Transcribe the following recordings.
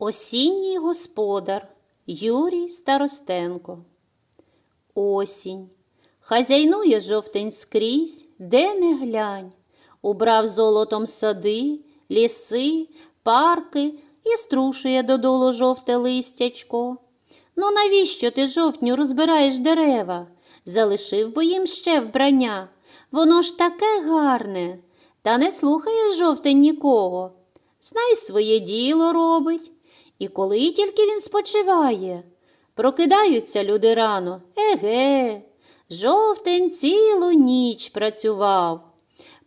Осінній господар Юрій Старостенко. Осінь. Хазяйнує жовтень скрізь, де не глянь. Убрав золотом сади, ліси, парки і струшує додолу жовте листячко. Ну навіщо ти жовтню розбираєш дерева? Залишив би їм ще вбрання. Воно ж таке гарне. Та не слухає жовтень нікого. Знай своє діло робить. І коли тільки він спочиває. Прокидаються люди рано. Еге, жовтень цілу ніч працював.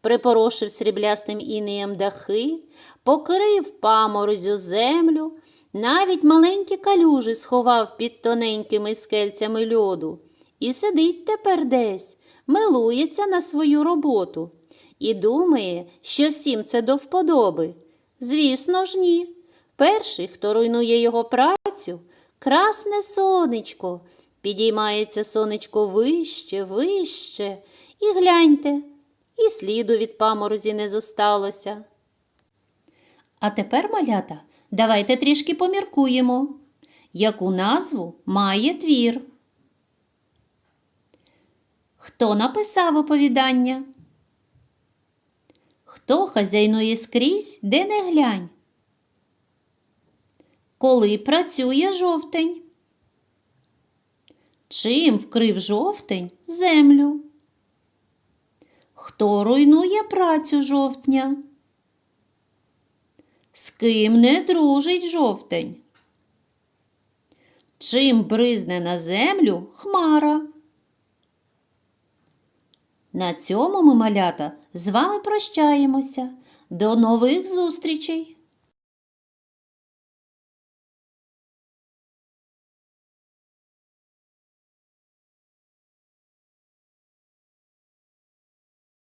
Припорошив сріблястим інеєм дахи, покрив паморозю землю, навіть маленькі калюжі сховав під тоненькими скельцями льоду. І сидить тепер десь, милується на свою роботу і думає, що всім це до вподоби. Звісно ж, ні. Перший, хто руйнує його працю, красне сонечко. Підіймається сонечко вище, вище, і гляньте, і сліду від паморозі не зосталося. А тепер, малята, давайте трішки поміркуємо, яку назву має твір. Хто написав оповідання? Хто хазяйнує скрізь, де не глянь? Коли працює жовтень? Чим вкрив жовтень землю? Хто руйнує працю жовтня? З ким не дружить жовтень? Чим бризне на землю хмара? На цьому ми, малята, з вами прощаємося. До нових зустрічей!